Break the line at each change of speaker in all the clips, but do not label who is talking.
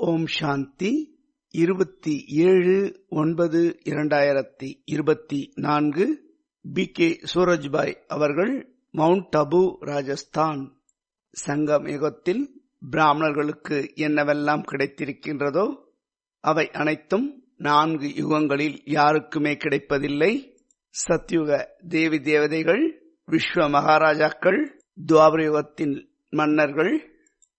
ஓம் சாந்தி. இருபத்தி ஏழு ஒன்பது இரண்டாயிரத்தி இருபத்தி நான்கு. பி. கே. சூரஜ்பாய் அவர்கள் மவுண்ட் அபு ராஜஸ்தான் சங்கம் யுகத்தில் பிராமணர்களுக்கு என்னவெல்லாம் கிடைத்திருக்கின்றதோ அவை அனைத்தும் நான்கு யுகங்களில் யாருக்குமே கிடைப்பதில்லை. சத்யுக தேவி தேவதைகள் விஸ்வ மகாராஜாக்கள் துவாபர யுகத்தின் மன்னர்கள்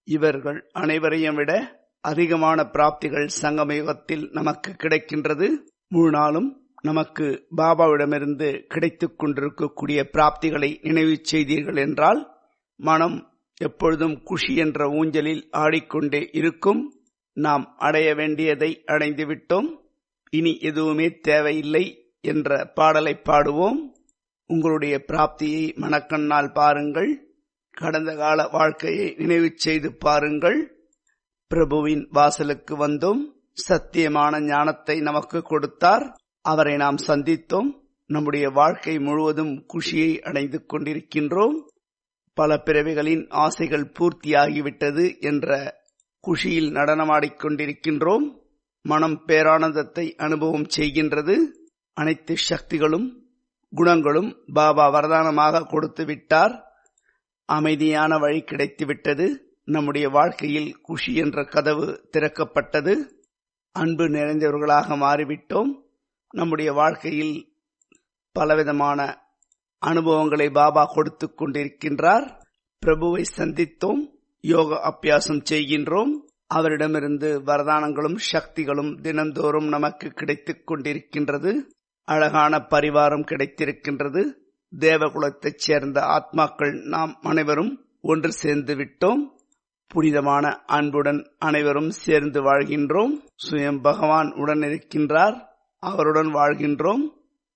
இவர்கள் அனைவரையும் விட அதிகமான பிராப்திகள் சங்கமயுகத்தில் நமக்கு கிடைக்கின்றது. முழு நாளும் நமக்கு பாபாவிடமிருந்து கிடைத்துக் கொண்டிருக்கக்கூடிய பிராப்திகளை நினைவு செய்தீர்கள் என்றால் மனம் எப்பொழுதும் குஷி என்ற ஊஞ்சலில் ஆடிக்கொண்டே இருக்கும். நாம் அடைய வேண்டியதை அடைந்துவிட்டோம் இனி எதுவுமே தேவையில்லை என்ற பாடலை பாடுவோம். உங்களுடைய பிராப்தியை மனக்கண்ணால் பாருங்கள். கடந்த கால வாழ்க்கையை நினைவு செய்து பாருங்கள். பிரபுவின் வாசலுக்கு வந்தோம் சத்தியமான ஞானத்தை நமக்கு கொடுத்தார். அவரை நாம் சந்தித்தோம். நம்முடைய வாழ்க்கை முழுவதும் குஷியை அடைந்து கொண்டிருக்கின்றோம். பல பிறவிகளின் ஆசைகள் பூர்த்தியாகிவிட்டது என்ற குஷியில் நடனமாடிக்கொண்டிருக்கின்றோம் மனம் பேரானந்தத்தை அனுபவம் செய்கின்றது. அனைத்து சக்திகளும் குணங்களும் பாபா வரதானமாக கொடுத்து விட்டார். அமைதியான வழி கிடைத்துவிட்டது. நம்முடைய வாழ்க்கையில் குஷி என்ற கதவு திறக்கப்பட்டது. அன்பு நிறைந்தவர்களாக மாறிவிட்டோம். நம்முடைய வாழ்க்கையில் பலவிதமான அனுபவங்களை பாபா கொடுத்து கொண்டிருக்கின்றார். பிரபுவை சந்தித்தோம். யோக அபியாசம் செய்கின்றோம். அவரிடமிருந்து வரதானங்களும் சக்திகளும் தினந்தோறும் நமக்கு கிடைத்துக் கொண்டிருக்கின்றது. அழகான பரிவாரம் கிடைத்திருக்கின்றது. தேவகுலத்தைச் சேர்ந்த ஆத்மாக்கள் நாம் அனைவரும் ஒன்று சேர்ந்து விட்டோம். புனிதமான அன்புடன் அனைவரும் சேர்ந்து வாழ்கின்றோம். சுயம் பகவான் உடன் இருக்கின்றார். அவருடன் வாழ்கின்றோம்.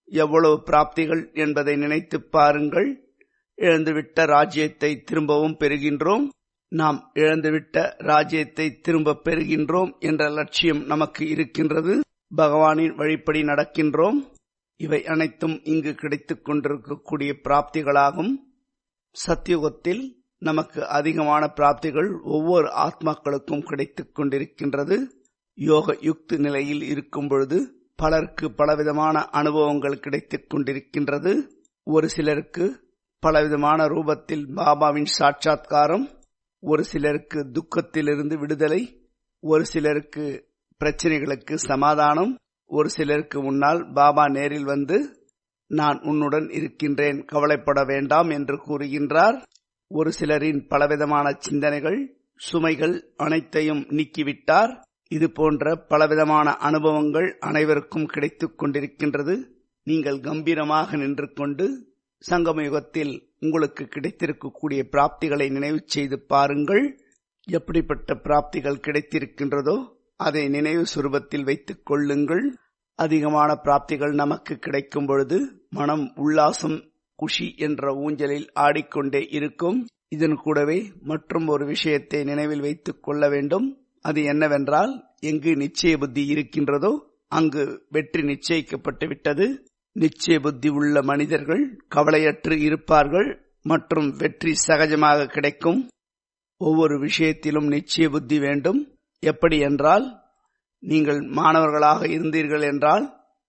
எவ்வளவு பிராப்திகள் என்பதை நினைத்து பாருங்கள். இழந்துவிட்ட ராஜ்யத்தை திரும்பவும் பெறுகின்றோம். நாம் இழந்துவிட்ட ராஜ்யத்தை திரும்ப பெறுகின்றோம் என்ற லட்சியம் நமக்கு இருக்கின்றது. பகவானின் வழிப்படி நடக்கின்றோம். இவை அனைத்தும் இங்கு கிடைத்துக் கொண்டிருக்கக்கூடிய பிராப்திகளாகும். சத்தியுகத்தில் நமக்கு அதிகமான பிராப்திகள் ஒவ்வொரு ஆத்மாக்களுக்கும் கிடைத்துக் கொண்டிருக்கின்றது. யோக யுக்து நிலையில் இருக்கும் பொழுது பலருக்கு பலவிதமான அனுபவங்கள் கிடைத்துக் கொண்டிருக்கின்றது. ஒரு சிலருக்கு பலவிதமான ரூபத்தில் பாபாவின் சாட்சாத்காரம் ஒரு சிலருக்கு துக்கத்திலிருந்து விடுதலை ஒரு சிலருக்கு பிரச்சனைகளுக்கு சமாதானம் ஒரு சிலருக்கு முன்னால் பாபா நேரில் வந்து நான் உன்னுடன் இருக்கின்றேன் கவலைப்பட வேண்டாம் என்று கூறுகின்றார். ஒரு சிலரின் பலவிதமான சிந்தனைகள் சுமைகள் அனைத்தையும் நீக்கிவிட்டார். இது போன்ற பலவிதமான அனுபவங்கள் அனைவருக்கும் கிடைத்துக் கொண்டிருக்கின்றது. நீங்கள் கம்பீரமாக நின்று கொண்டு சங்கம யுகத்தில் உங்களுக்கு கிடைத்திருக்கக்கூடிய பிராப்திகளை நினைவு செய்து பாருங்கள். எப்படிப்பட்ட பிராப்திகள் கிடைத்திருக்கின்றதோ அதை நினைவு சுரூபத்தில் வைத்துக் கொள்ளுங்கள். அதிகமான பிராப்திகள் நமக்கு கிடைக்கும் பொழுது மனம் உல்லாசம் குஷி என்ற ஊஞ்சலில் ஆடிக்கொண்டே இருக்கும். இதன் கூடவே மற்றும் ஒரு விஷயத்தை நினைவில் வைத்துக் கொள்ள வேண்டும். அது என்னவென்றால் எங்கு நிச்சய புத்தி இருக்கின்றதோ அங்கு வெற்றி நிச்சயிக்கப்பட்டு விட்டது. நிச்சய புத்தி உள்ள மனிதர்கள் கவலையற்று இருப்பார்கள் மற்றும் வெற்றி சகஜமாக கிடைக்கும். ஒவ்வொரு விஷயத்திலும் நிச்சய புத்தி வேண்டும். எப்படி என்றால் நீங்கள் மாணவர்களாக இருந்தீர்கள் என்றால்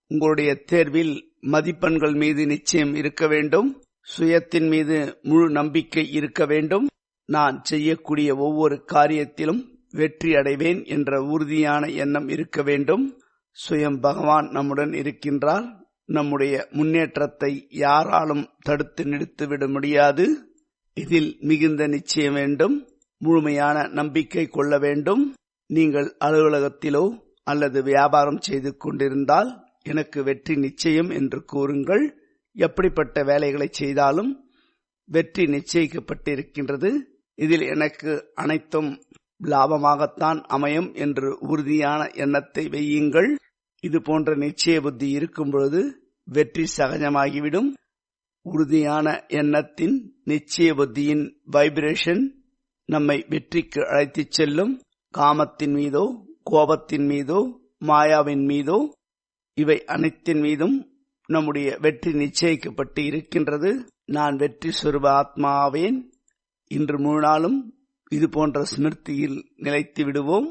உங்களுடைய தேர்வில் மதிப்பெண்கள் மீது நிச்சயம் இருக்க வேண்டும். சுயத்தின் மீது முழு நம்பிக்கை இருக்க வேண்டும். நான் செய்யக்கூடிய ஒவ்வொரு காரியத்திலும் வெற்றி அடைவேன் என்ற உறுதியான எண்ணம் இருக்க வேண்டும். சுயம் பகவான் நம்முடன் இருக்கின்றார். நம்முடைய முன்னேற்றத்தை யாராலும் தடுத்து நிறுத்திவிட முடியாது. இதில் மிகுந்த நிச்சயம் வேண்டும். முழுமையான நம்பிக்கை கொள்ள வேண்டும். நீங்கள் அலுவலகத்திலோ அல்லது வியாபாரம் செய்து கொண்டிருந்தால் எனக்கு வெற்றி நிச்சயம் என்று கூறுங்கள். எப்படிப்பட்ட வேலைகளை செய்தாலும் வெற்றி நிச்சயிக்கப்பட்டிருக்கின்றது. இதில் எனக்கு அனைத்தும் லாபமாகத்தான் அமையும் என்று உறுதியான எண்ணத்தை வையுங்கள். இது போன்ற நிச்சய புத்தி இருக்கும் பொழுது வெற்றி சகஜமாகிவிடும். உறுதியான எண்ணத்தின் நிச்சய புத்தியின் வைப்ரேஷன் நம்மை வெற்றிக்கு அழைத்துச் செல்லும். காமத்தின் மீதோ கோபத்தின் மீதோ மாயாவின் மீதோ இவை அனைத்தின் மீதும் நம்முடைய வெற்றி நிச்சயிக்கப்பட்டு இருக்கின்றது. நான் வெற்றி சொருப ஆத்மாவேன். இன்று முழு நாளும் இது போன்ற ஸ்மிருதியில் நிலைத்து விடுவோம்.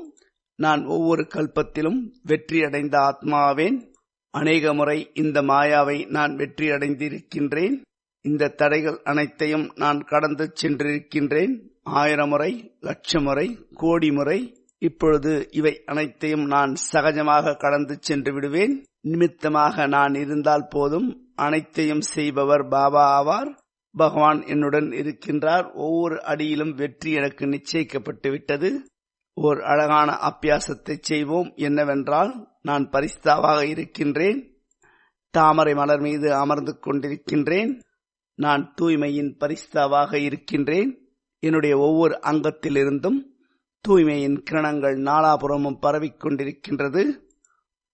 நான் ஒவ்வொரு கல்பத்திலும் வெற்றி அடைந்த ஆத்மாவேன். அநேக முறை இந்த மாயாவை நான் வெற்றி அடைந்திருக்கின்றேன். இந்த தடைகள் அனைத்தையும் நான் கடந்து சென்றிருக்கின்றேன். ஆயிரம் முறை லட்சம் முறை கோடி முறை. இப்பொழுது இவை அனைத்தையும் நான் சகஜமாக கடந்து சென்று விடுவேன். நிமித்தமாக நான் இருந்தால் போதும். அனைத்தையும் செய்பவர் பாபா ஆவார். பகவான் என்னுடன் இருக்கின்றார். ஒவ்வொரு அடியிலும் வெற்றி எனக்கு நிச்சயிக்கப்பட்டு விட்டது. ஓர் அழகான அப்பியாசத்தை செய்வோம். என்னவென்றால் நான் பரிஸ்தாவாக இருக்கின்றேன். தாமரை மலர் மீது அமர்ந்து கொண்டிருக்கின்றேன். நான் தூய்மையின் பரிஸ்தாவாக இருக்கின்றேன். என்னுடைய ஒவ்வொரு அங்கத்திலிருந்தும் தூய்மையின் கிரணங்கள் நாலாபுறமும் பரவிக் கொண்டிருக்கின்றது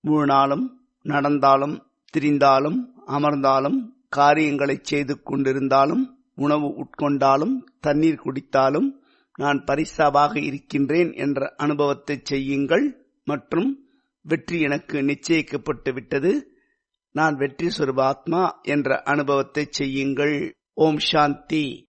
முழு நாளும் நடந்தாலும் திரிந்தாலும் அமர்ந்தாலும் காரியங்களை செய்து கொண்டிருந்தாலும் உணவு உட்கொண்டாலும் தண்ணீர் குடித்தாலும் நான் பரிசாவாக இருக்கின்றேன் என்ற அனுபவத்தை செய்யுங்கள் மற்றும் வெற்றி எனக்கு நிச்சயிக்கப்பட்டு விட்டது. நான் வெற்றி சொருபாத்மா என்ற அனுபவத்தை செய்யுங்கள். ஓம் சாந்தி.